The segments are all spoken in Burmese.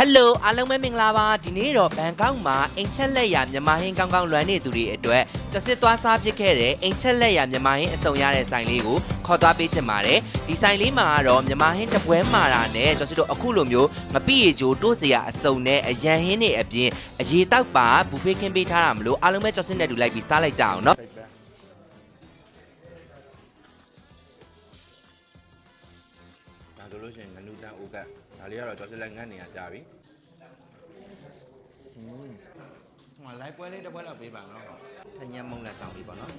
ဟယ်လိုအားလုံးပဲမင်္ဂလာပါဒီနေ့တော့ဘန်ကောက်မှာအိမ်ချက်လက်ရမြန်မာဟင်းကောင်းကောင်းလွမ်းနေသူတွေအတွက်ကျော်စစ်သွားစားဖြစ်ခဲ့တဲ့အိမ်ချက်လက်ရမြန်မာဟင်းအစုံရတဲ့ဆိုင်လေးကိုခေါ်သွားပေးချင်ပါတယ်ဒီဆိုင်လေးမှာကတော့မြန်မာဟင်းတပွဲမာတာနဲ့ကျော်စစ်တို့အခုလိုမျိုးမပြည့်ကြိုတိုးစရာအစုံနဲ့အရန်ဟင်းတွေအပြင်အရေးတောက်ပါဘူဖေးခင်းပေးထားတာမလို့အားလုံးပဲကျော်စစ်နဲ့တူလိုက်ပြီးစားလိုက်ကြအောင်နော် နူတန်အိုကတ်ဒါလေးကတော့ကျော်စစ်လိုက်ငတ်နေရကြပြီอืมဟိုလိုက်ပွဲလေးတစ်ပွဲလောက်ပေးပါနော်ခညံမုံလက်ဆောင်လေးပေါ့နော်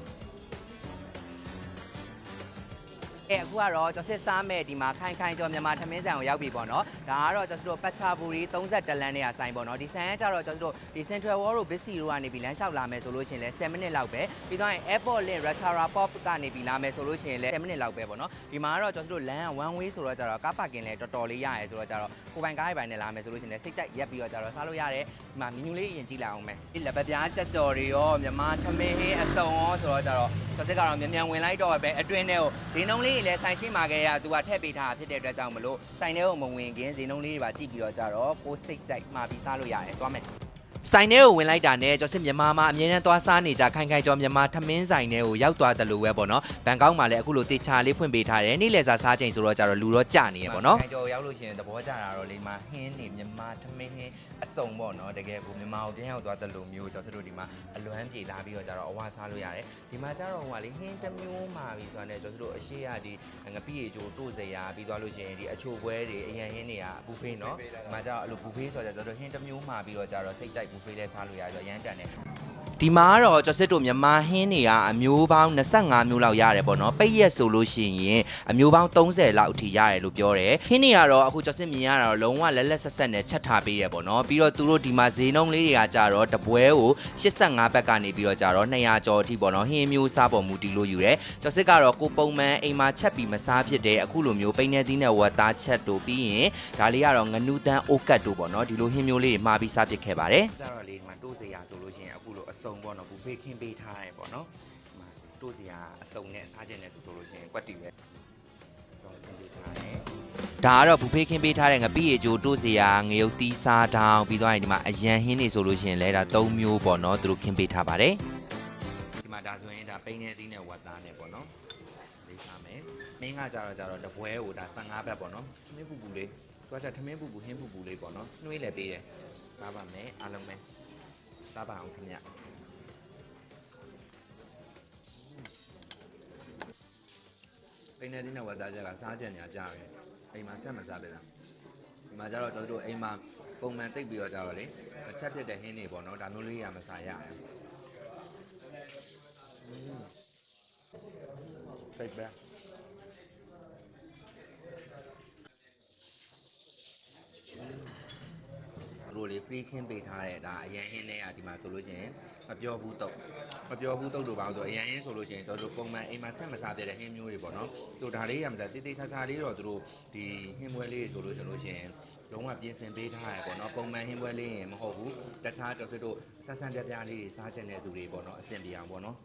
အဲအခုကတော့ကျော်စစ်စားမဲ့ဒီမှာခိုင်ခိုင်ကျော်မြန်မာထမင်းဆိုင်ကိုရောက်ပြီပေါ့နော်ဒါကတော့ကျော်စစ်တို့ပတ်ချာဘူရီ30လမ်းနဲ့အဆိုင်ပေါ့နော်ဒီဆိုင်ကကြတော့ကျော်စစ်တို့ဒီ Central World တို့ Big C တို့ကနေပြီးလမ်းလျှောက်လာမယ်ဆိုလို့ရှိရင်လည်း10မိနစ်လောက်ပဲပြီးတော့ရင် Airport Link Ratchara Pop ကနေပြီးလာမယ်ဆိုလို့ရှိရင်လည်း10မိနစ်လောက်ပဲပေါ့နော်ဒီမှာကတော့ကျော်စစ်တို့လမ်းက one way ဆိုတော့ကြတော့ကားပါကင်လည်းတော်တော်လေးရရဲဆိုတော့ကြတော့ကိုပိုင်ကားရိုက်ပိုင်းနဲ့လာမယ်ဆိုလို့ရှိရင်လည်းစိတ်ကြိုက်ရက်ပြီးတော့ကြတော့စားလို့ရတယ်ဒီမှာ menu လေးအရင်ကြည့်လိုက်အောင်မယ်ဒီလက်ပပြားကြက်ကြော်တွေရောမြန်မာထမင်းဟင်းအစုံရောဆိုတော့ကြတော့ကျော်စစ်ကတော့မြန်မြန်ဝင်လိုက်တော့ပဲအတွင်းထဲကိုဈေးနှုန်းလေးတွေလည်းဆိုင်ရှင်းမှာခဲ့ရသူကထည့်ပေးထားတာဖြစ်တဲ့အတွက်ကြောင့်မလို့ဆိုင်ထဲကိုမဝင်ခင်ဈေးနှုန်းလေးတွေပါကြည့်ပြီးတော့ကြတော့ကိုယ်စိတ်ကြိုက်မှာပြီးစားလို့ရတယ်သွားမယ် ဆိုင်ထဲကိုဝင်လိုက်တာနဲ့ကျော်စစ်မြန်မာမှာအမြဲတမ်းသွားစားနေကြခိုင်ခိုင်ကျော်မြန်မာထမင်းဆိုင်ထဲကိုရောက်သွားတယ်လို့ပဲပေါ့နော်ဘန်ကောက်မှာလည်းအခုလိုတေချာလေးဖွင့်ပေးထားတယ်နေ့လည်စာစားချိန်ဆိုတော့ကြတော့လူတော့ကြနေရပေါ့နော်ခိုင်ကျော်ရောက်လို့ရှိရင်သဘောကျတာတော့လေမှာဟင်းနေမြန်မာထမင်းဟင်းအစုံပေါ့နော်တကယ်ကိုမြန်မာကိုပြန်ရောက်သွားတယ်လို့မျိုးကျော်စစ်တို့ဒီမှာအလွမ်းပြေလာပြီးတော့ကြတော့အဝါစားလို့ရတယ်ဒီမှာကြတော့ဟိုကလေဟင်းတစ်မျိုးမှာပြီဆိုတာနဲ့ကျော်စစ်တို့အရှိရဒီငပိရေချိုတို့စရာပြီးသွားလို့ရှိရင်ဒီအချိုပွဲတွေအရန်ဟင်းတွေကဘူဖေးနော်ဒီမှာကြတော့အဲ့လိုဘူဖေးဆိုတော့ကျော်တို့ဟင်းတစ်မျိုးမှာပြီးတော့ကြတော့စိတ်ကြိုက်ဘူဖေးလဲစားလို့ရတယ်ဆိုတော့ရမ်းတန်တယ် ဒီမှာကတော့ကျော်စစ်တို့မြန်မာဟင်းတွေကအမျိုးပေါင်း25မျိုးလောက်ရတယ်ပေါ့နော်ပိတ်ရက်ဆိုလို့ရှိရင်အမျိုးပေါင်း30လောက်အထိရတယ်လို့ပြောတယ်ဟင်းတွေကတော့အခုကျော်စစ်မြင်ရတာတော့လုံးဝလက်လက်ဆက်ဆက်နဲ့ချက်ထားပေးရပေါ့နော်ပြီးတော့သူတို့ဒီမှာဈေးနှုန်းလေးတွေကကြတော့တပွဲကို85ဘက်ကနေပြီးတော့ကြတော့200ကျော်အထိပေါ့နော်ဟင်းမျိုးစားပေါ်မူတည်လို့ယူတယ်ကျော်စစ်ကတော့ကိုပုံမှန်အိမ်မှာချက်ပြီးမစားဖြစ်တဲ့အခုလိုမျိုးပိန်းနေသီးနဲ့ဝတ်သားချက်တို့ပြီးရင်ဒါလေးကတော့ငနူးတန်းအိုကတ်တို့ပေါ့နော်ဒီလိုဟင်းမျိုးလေးတွေမှာပြီးစားဖြစ်ခဲ့ပါတယ်ကြတော့လေဒီမှာတိုးစရာဆိုလို့ရှိရင်အခုလိုအစုံပေါ့နော်ဘူဖေးခင်းပေးထားတယ်ပေါ့နော်ဒီမှာတိုးစရာအစုံနဲ့စားခြင်းနဲ့ဆိုလို့ရှိရင်ကွက်တီပဲအစုံခင်းပေးထားတယ်ဒါကတော့ဘူဖေးခင်းပေးထားတဲ့ငပိရေချိုတိုးစရာငရုတ်သီးစားတောင်းပြီးသွားရင်ဒီမှာအရန်ဟင်းနေဆိုလို့ရှိရင်လဲဒါ၃မျိုးပေါ့နော်သူတို့ခင်းပေးထားပါတယ်ဒီမှာဒါဆိုရင်ဒါပိန်းနေသီးနဲ့ဝတ်သားနဲ့ပေါ့နော်လေးစားမယ်မင်းကကြတော့ကြတော့တပွဲကိုဒါ15ဘက်ပေါ့နော်ထမင်းပူပူလေးသူကကြထမင်းပူပူဟင်းပူပူလေးပေါ့နော်နှွေးလည်းပေးတယ်စားပါမယ်အားလုံးပဲစားပါအောင်ခင်ဗျ ပိနေတင်းနဲ့ဝတ်သားချက်ကစားကြနေကြကြပဲအိမ်မှာချက်မစားပဲလားဒီမှာကျတော့ကျွန်တော်တို့အိမ်မှာပုံမှန်တိတ်ပြီးတော့ကြတော့လေအချက်ဖြစ်တဲ့ဟင်းတွေပေါ့နော်ဒါမျိုးလေးရမစားရတယ်อืมပိတ်ပဲ သူတို့လေ free ခင်းပေးထားတဲ့ဒါအရန်ဟင်းလေးอ่ะဒီမှာဆိုလို့ရှိရင်မပြောဘူးတော့မပြောဘူးတော့လို့ပါဆိုအရန်ဟင်းဆိုလို့ရှိရင်တို့တို့ပုံမှန်အိမ်မှာချက်မစားပြတဲ့ဟင်းမျိုးတွေပေါ့နော်သူဒါလေးရမှာတိတ်တိတ်ချာချာလေးတော့သူတို့ဒီဟင်းပွဲလေးဆိုလို့ဆိုလို့ရှိရင်လုံးဝပြင်ဆင်ပေးထားရပေါ့နော်ပုံမှန်ဟင်းပွဲလေးရင်မဟုတ်ဘူးတခြားကျော်စစ်တို့ဆက်ဆန်းပြပြလေးတွေစားချင်တဲ့သူတွေပေါ့နော်အဆင်ပြေအောင်ပေါ့နော်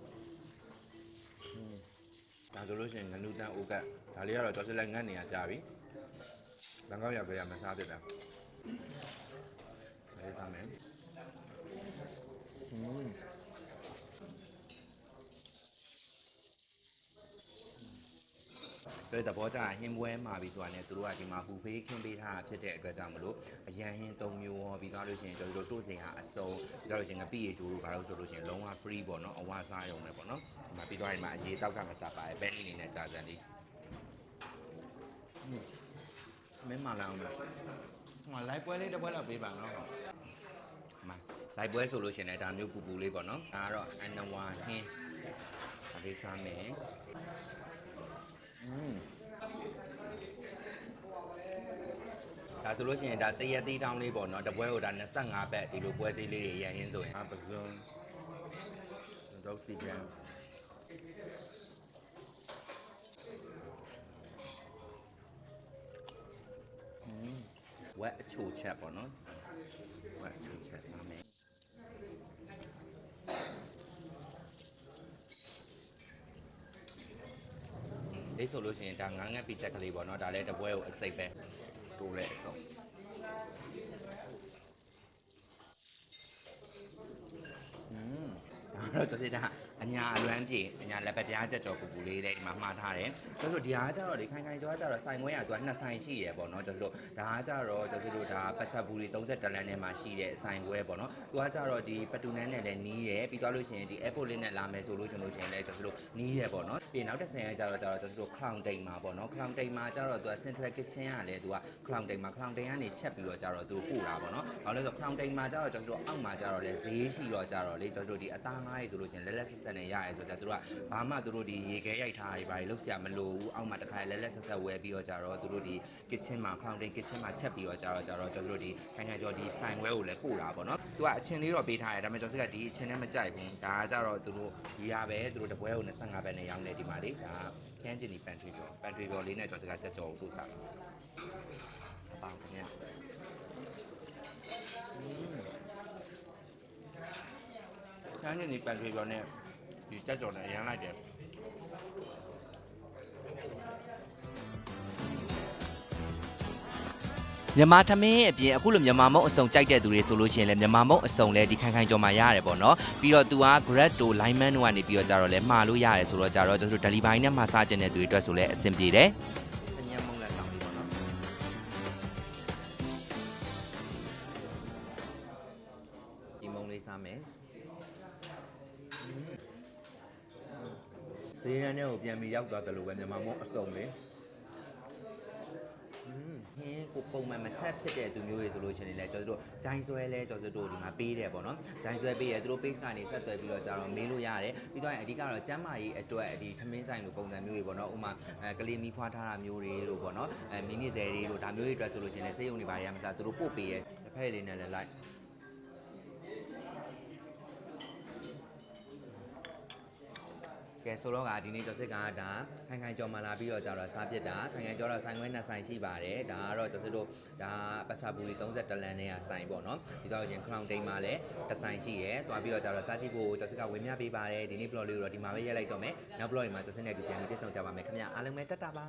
ဒါဆိုလို့ရှိရင်ငနူတန်အိုကတ်ဒါလေးကတော့ကျော်စစ်လိုက်ငတ်နေရကြပြီဘန်ကောက်ရောက်ကြရမှာစားပြတာ လေးစားမယ်อืมဆိုတဲ့သဘောကျတာဟင်းပွဲမှာပြီးဆိုတာနဲ့သူတို့ကဒီမှာဟူဖေးခင်းပေးထားတာဖြစ်တဲ့အတွက်ကြောင့်မလို့အရန်ဟင်း၃မျိုးဟောပြီးသွားလို့ရှိရင်ကျွန်တော်တို့တို့စင်ဟာအစုံပြီးသွားလို့ရှိရင်ငပိရေကျိုးတို့ဘာလို့ဆိုလို့ရှိရင်လုံးဝ free ပေါ့နော်အဝစားရုံပဲပေါ့နော်ဒီမှာပြီးသွားရင်မှာအရေးတောက်ကမစားပါရဲ့ဘဲနေနေနဲ့ကြာစံလေးမင်းမလာအောင်လားဟိုလိုက်ပွဲလေးတစ်ပွဲလောက်ပေးပါနော်မ လိုက်ပွဲဆိုလို့ရှင်လည်းဒါမျိုးပူပူလေးပေါ့နော်ဒါကတော့အန်နဝါဟင်းဒါလေးစားမယ်อืมဒါဆိုလို့ရှိရင်ဒါတရက်သေးတောင်းလေးပေါ့နော်တပွဲကိုဒါ25ဘက်ဒီလိုပွဲသေးလေးတွေရရင်ဆိုရင်အပဇွန်ဒေါက်စီကန်ဝက်အချိုချက်ပေါ့နော်ဝက်အချိုချက်ပါမယ် လေးဆိုလို့ရှိရင်ဒါငါးငက်ပီချက်ကလေးပေါ့နော်ဒါလည်းတပွဲကိုအစိပ်ပဲတိုးလဲအစုံ တော့ကျွန်တော်ကအညာအလွမ်းပြေအညာလက်ပတ်ပြားချက်ကြော်ပူပူလေးတဲ့ဒီမှာမှားထားတယ်ကျွန်တော်ဒီဟာကျတော့ဒီခိုင်ခိုင်ကျော်ကကျတော့ဆိုင်ခွဲရသူကနှစ်ဆိုင်ရှိရပေါ့နော်ကျွန်တော်ဒါကကျတော့ကျွန်တော်ဒါပတ်ချက်ဘူးလေး30လမ်းထဲမှာရှိတဲ့ဆိုင်ခွဲပေါ့နော်သူကကျတော့ဒီပတူနန်းနဲ့လည်းနီးရပြီးသွားလို့ရှိရင်ဒီ airport လေးနဲ့လာမယ်ဆိုလို့ကျွန်တော်ရှိရင်လည်းကျွန်တော်နီးရပေါ့နော်ပြီးနောက်တစ်ဆိုင်ကကျတော့ကျတော့ကျွန်တော် crown တိမ်မှာပေါ့နော် crown တိမ်မှာကျတော့သူက central kitchen ကလည်းသူက crown တိမ်မှာ crown တိမ်ကနေချက်ပြီးတော့ကျတော့သူပို့တာပေါ့နော်ဘာလို့လဲဆိုတော့ crown တိမ်မှာကျတော့ကျွန်တော်အောက်မှာကျတော့လည်းဈေးရှိတော့ကျတော့လေကျွန်တော်ဒီအသားငါးကြီးဆိုလို့ရှိရင်လက်လက်ဆက်ဆက်နဲ့ရရဲဆိုတော့သူတို့ကဘာမှသူတို့ဒီရေခဲရိုက်ထားတွေဘာတွေလုပ်စရာမလိုဘူးအောက်မှာတစ်ခါလက်လက်ဆက်ဆက်ဝယ်ပြီးတော့ကျတော့သူတို့ဒီ kitchen မှာ crown တိမ် kitchen မှာချက်ပြီးတော့ကျတော့ကျတော့ကျွန်တော်တို့ဒီခိုင်ခိုင်ကျော်ဒီ fine wear ကိုလည်းပို့တာပေါ့နော်သူကအချင်းလေးတော့ပေးထားတယ်ဒါပေမဲ့ကျွန်တော်ကဒီအချင်းနဲ့မကြိုက်ဘူးဒါကကျတော့သူတို့ဒီရပဲသူတို့တပွဲကို25ဘက်နဲ့ရောင်းနေဒီမှာလေဒါကန်းကျင်ဒီ pantry ပြော pantry ပြောလေးနဲ့ကျွန်တော်ကချက်ကြော်ကိုပို့စားအပေါင်းခင်ဗျာ ချမ်းနေပန်ထွေကျော်နဲ့ဒီတက်ကျော်နဲ့အရန်လိုက်တယ်မြန်မာထမင်းအပြင်အခုလိုမြန်မာမုံအစုံကြိုက်တဲ့သူတွေဆိုလို့ရှိရင်လည်းမြန်မာမုံအစုံလည်းဒီခိုင်ခိုင်ကြော်မှာရတယ်ပေါ့နော်ပြီးတော့သူက grad တို့ lineman တို့ကနေပြီးတော့ကြတော့လည်းမှာလို့ရတယ်ဆိုတော့ကြတော့ကျွန်တော်တို့ delivery နဲ့မှာစားခြင်းတဲ့သူတွေအတွက်ဆိုလည်းအဆင်ပြေတယ်ညမုံလက်ဆောင်လေးပေါ့နော်ဒီမုံလေးစားမယ် ဈေးရမ်းထဲကိုပြန်ပြီးရောက်သွားတယ်လို့ပဲမြန်မာမုံအစုံလေးอืมဟင်းကိုပုံမှန်မချက်ဖြစ်တဲ့သူမျိုးတွေဆိုလို့ရှိရင်လည်းကျွန်တော်တို့ဂျိုင်းဆွဲလဲကျွန်တော်တို့ဒီမှာပေးတယ်ပေါ့နော်ဂျိုင်းဆွဲပေးရသူတို့ page ကနေဆက်သွယ်ပြီးတော့ကြတော့မေးလို့ရတယ်ပြီးတော့အဓိကတော့ကျမ်းမာရေးအတွက်ဒီထမင်းဆိုင်လိုပုံစံမျိုးတွေပေါ့နော်ဥမာအဲကလေးမီးဖွားထားတာမျိုးတွေလို့ပေါ့နော်အဲမီနီတယ်တွေလို့ဒါမျိုးတွေအတွက်ဆိုလို့ရှိရင်လည်းစေယုံတွေပါရမှာစားသူတို့ပို့ပေးရတစ်ဖက်လေးနဲ့လည်းလိုက် ကဲဆိုတော့ကဒီနေ့ကျော်စစ်ကဒါခိုင်ခိုင်ကျော်မှလာပြီးတော့ကြတော့စားပြစ်တာခိုင်ခိုင်ကျော်တော့ဆိုင်ခွဲနှစ်ဆိုင်ရှိပါတယ်ဒါကတော့ကျော်စစ်တို့ဒါပတ်ချပူရီ30လမ်းနဲ့ဆိုင်ပေါ့နော်ဒီတော့ရင် crown တိမ်မှာလည်းတစ်ဆိုင်ရှိရယ်တွားပြီးတော့ကြတော့စားကြည့်ဖို့ကျော်စစ်ကဝေမျှပေးပါတယ်ဒီနေ့ blog လေးကိုတော့ဒီမှာပဲရက်လိုက်တော့မယ်နောက် blog တွေမှာကျော်စစ်နဲ့ဒီပြန်ပြီးပြည့်စုံကြပါမယ်ခင်ဗျာအားလုံးပဲတက်တာပါ